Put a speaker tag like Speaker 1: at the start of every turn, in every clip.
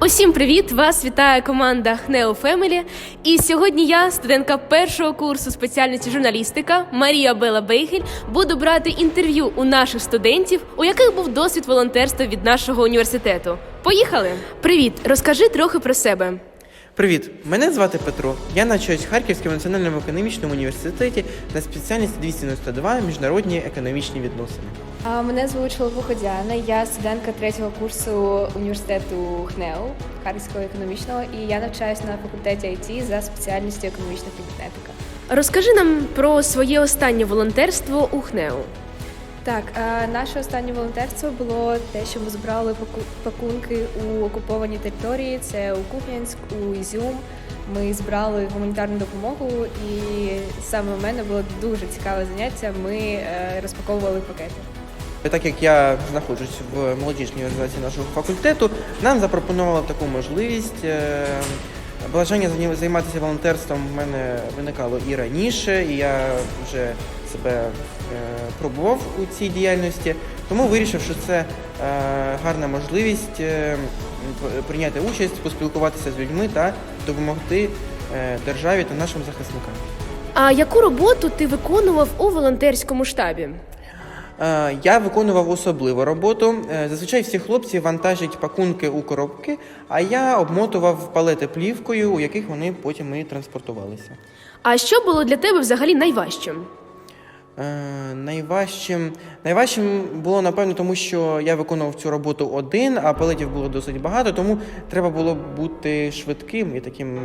Speaker 1: Усім привіт! Вас вітає команда Хнео Фемелі. І сьогодні я, студентка першого курсу спеціальності журналістика Марія Бела Бейгель, буду брати інтерв'ю у наших студентів, у яких був досвід волонтерства від нашого університету. Поїхали! Привіт! Розкажи трохи про себе.
Speaker 2: Привіт, мене звати Петро. Я навчаюсь в Харківському національному економічному університеті на спеціальності 292 міжнародні економічні відносини.
Speaker 3: А, Мене звуть Діана, я студентка третього курсу університету ХНЕУ Харківського економічного, і я навчаюся на факультеті IT за спеціальністю економічна кібернетика.
Speaker 1: Розкажи нам про своє останнє волонтерство у ХНЕУ.
Speaker 3: Так, наше останнє волонтерство було те, що ми збирали паку- пакунки у окупованій території. Це у Куп'янськ, у Ізюм. Ми збирали гуманітарну допомогу, і саме у мене було дуже цікаве заняття. Ми е, розпаковували пакети.
Speaker 2: Так як я знаходжусь в молодіжній організації нашого факультету, нам запропонували таку можливість. Е, Бажання займатися волонтерством в мене виникало і раніше, і я вже себе е, пробував у цій діяльності, тому вирішив, що це е, гарна можливість е, прийняти участь, поспілкуватися з людьми та допомогти державі та нашим захисникам.
Speaker 1: А яку роботу ти виконував у волонтерському штабі?
Speaker 2: Я виконував особливу роботу. Зазвичай всі хлопці вантажать пакунки у коробки, а я обмотував палети плівкою, у яких вони потім і транспортувалися.
Speaker 1: А що було для тебе взагалі найважчим?
Speaker 2: Е, Найважчим, найважчим було напевно, тому що я виконував цю роботу один, а палетів було досить багато, тому треба було бути швидким і таким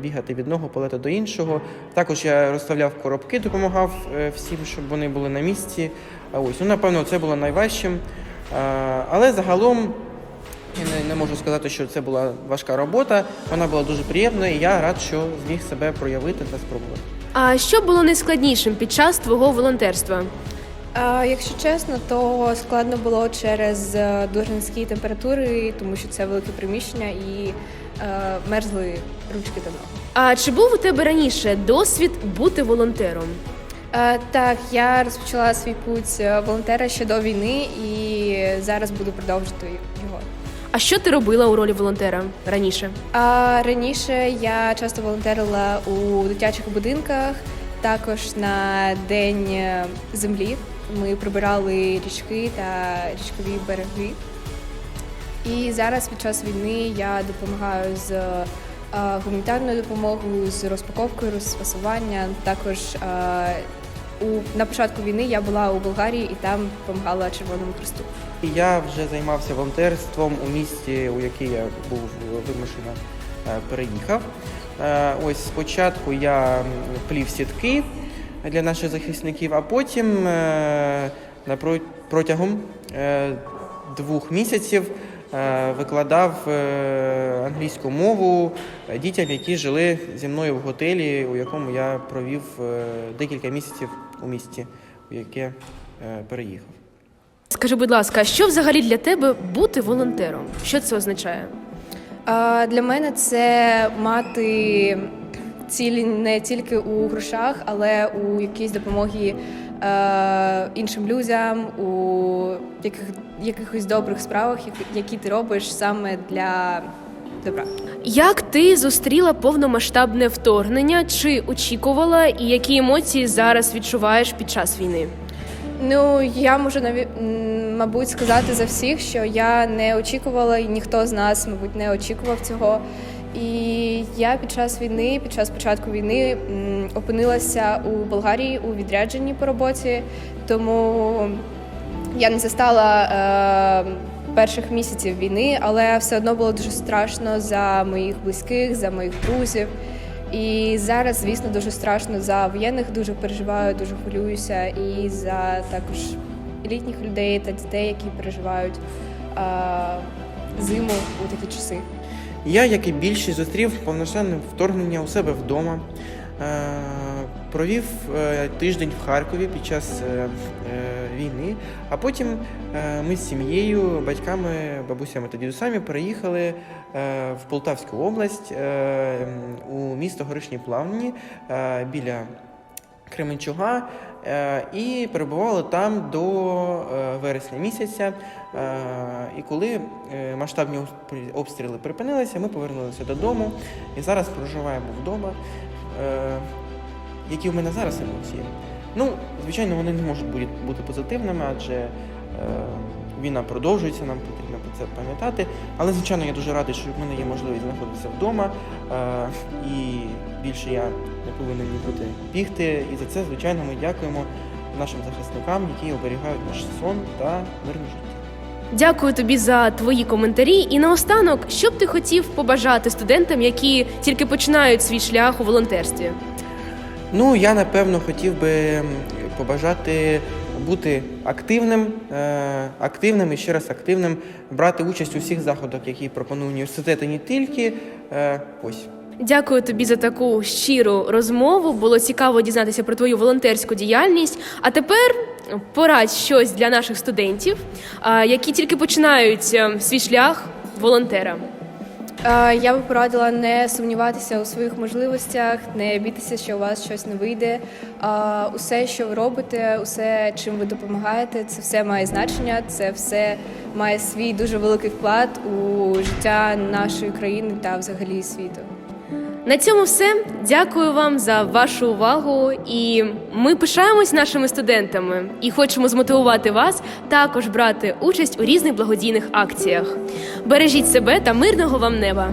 Speaker 2: бігати від одного палета до іншого. Також я розставляв коробки, допомагав е, всім, щоб вони були на місці. Ось, ну напевно, це було найважчим. Е, Але загалом я не, не можу сказати, що це була важка робота. Вона була дуже приємною, і я рад, що зміг себе проявити та спробувати.
Speaker 1: А що було найскладнішим під час твого волонтерства?
Speaker 3: А, якщо чесно, то складно було через е, дуже низькі температури, тому що це велике приміщення і е, мерзли ручки та ноги.
Speaker 1: А чи був у тебе раніше досвід бути волонтером?
Speaker 3: Е, так, я розпочала свій путь е, волонтера ще до війни і зараз буду продовжити його.
Speaker 1: А що ти робила у ролі волонтера раніше?
Speaker 3: А раніше я часто волонтерила у дитячих будинках, також на день е, землі. Ми прибирали річки та річкові береги. І зараз під час війни я допомагаю з е, гуманітарною допомогою, з розпаковкою, розфасуванням. Також е, у на початку війни я була у Болгарії і там допомагала Червоному Христу.
Speaker 2: І Я вже займався волонтерством у місті, у яке я був вимушено е, переїхав. Е, Ось спочатку я плів сітки для наших захисників, а потім е, протягом двох місяців викладав англійську мову дітям, які жили зі мною в готелі, у якому я провів декілька місяців у місті, у яке е, переїхав.
Speaker 1: Скажи, будь ласка, що взагалі для тебе бути волонтером? Що це означає?
Speaker 3: А, Для мене це мати цілі не тільки у грошах, але у якійсь допомогі е, іншим людям, у яких, якихось добрих справах, які ти робиш саме для добра.
Speaker 1: Як ти зустріла повномасштабне вторгнення? Чи очікувала, і які емоції зараз відчуваєш під час війни?
Speaker 3: Ну я можу наві... мабуть сказати за всіх, що я не очікувала, і ніхто з нас, мабуть, не очікував цього. І я під час війни, під час початку війни, опинилася у Болгарії у відрядженні по роботі, тому я не застала е, перших місяців війни, але все одно було дуже страшно за моїх близьких, за моїх друзів. І зараз, звісно, дуже страшно за воєнних, дуже переживаю, дуже хвилююся і за також літніх людей та дітей, які переживають е, зиму у такі часи.
Speaker 2: Я, як і більшість, зустрів повноцінне вторгнення у себе вдома. Е, Провів е, тиждень в Харкові під час е, е, війни, а потім ми з сім'єю, батьками, бабусями та дідусями переїхали в Полтавську область у місто Горишні Плавні біля Кременчуга. і перебували там до вересня місяця. І коли масштабні обстріли припинилися, ми повернулися додому і зараз проживаємо вдома. Які в мене зараз емоції? Ну, звичайно, вони не можуть бути, бути позитивними, адже е, війна продовжується, нам потрібно про це пам'ятати. Але, звичайно, я дуже радий, що в мене є можливість знаходитися вдома, е, і більше я не повинен нікуди бігти. І за це, звичайно, ми дякуємо нашим захисникам, які оберігають наш сон та мирне життя.
Speaker 1: Дякую тобі за твої коментарі. І наостанок, що б ти хотів побажати студентам, які тільки починають свій шлях у волонтерстві?
Speaker 2: Ну, я напевно хотів би побажати бути активним, е, активним і ще раз активним, брати участь у всіх заходах, які пропонує університет, і не тільки. Е, ось.
Speaker 1: Дякую тобі за таку щиру розмову. Було цікаво дізнатися про твою волонтерську діяльність. А тепер порадь щось для наших студентів, які тільки починають е, свій шлях волонтера.
Speaker 3: Е, Я би порадила не сумніватися у своїх можливостях, не бійтеся, що у вас щось не вийде. Е, Усе, що ви робите, усе, чим ви допомагаєте, це все має значення, це все має свій дуже великий вклад у життя нашої країни та взагалі світу.
Speaker 1: На цьому все. Дякую вам за вашу увагу. І ми пишаємось нашими студентами і хочемо змотивувати вас також брати участь у різних благодійних акціях. Бережіть себе та мирного вам неба!